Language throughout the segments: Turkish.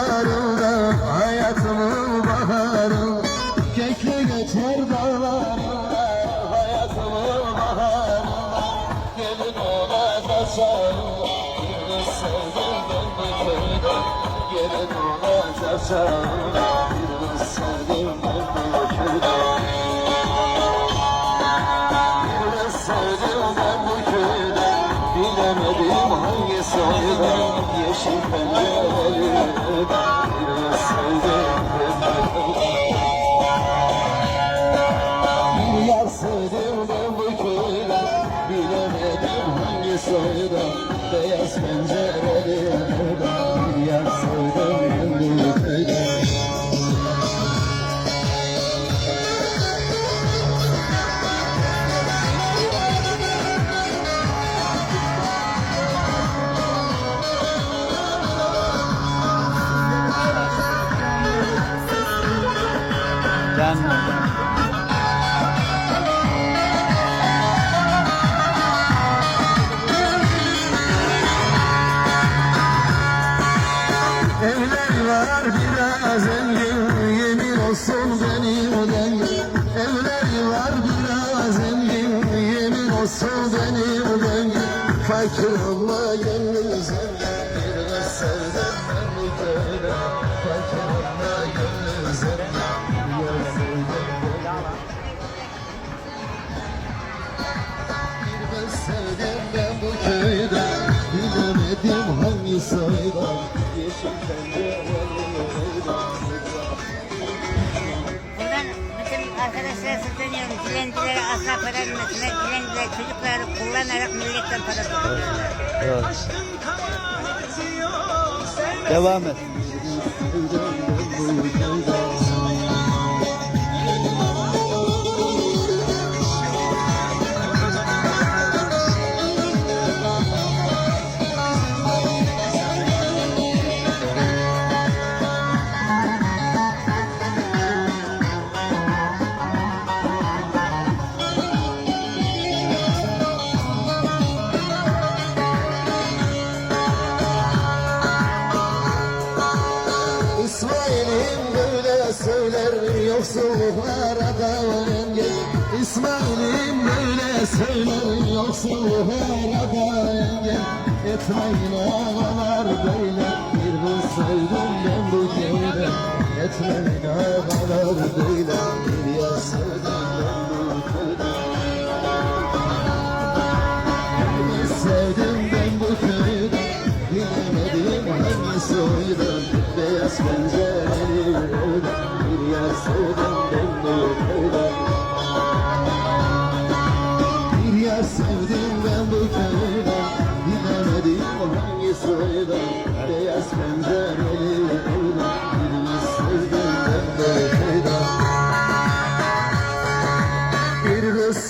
yollarında hayatımın baharı. Kekli geçer dağlarında hayatımın baharında Gelin ona kaçarım Yine sevdim ben bu köyden Gelin ona kaçarım soydan Beyaz pencereli Bir yar sevdim bu köyde. Zengin Yemin olsun benim dengin Evler var biraz zengin Yemin olsun benim dengin Fakir olma gönlüm zengin Bir sevdim ben bu köyde Fakir olma gönlüm zengin sevdim ben bu köyde Bilemedim hangi soydan Yeşil pencereli bütün arkadaşlara sesleniyorum. Dilencilere asla para vermesinler. Dilenciler çocukları kullanarak milletten para topluyorlar. Evet. Devam et. Yoksulluklara da engel İsmail'im böyle söyler yoksulluklara da engel Etmeyin ağalar böyle bir kız sevdim ben bu köyde Etmeyin ağalar böyle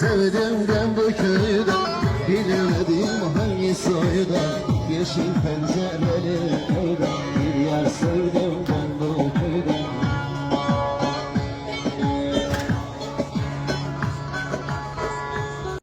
sevdim ben bu köyde Bilemedim hangi soyda Yeşil pencereli köyde Bir yer sevdim ben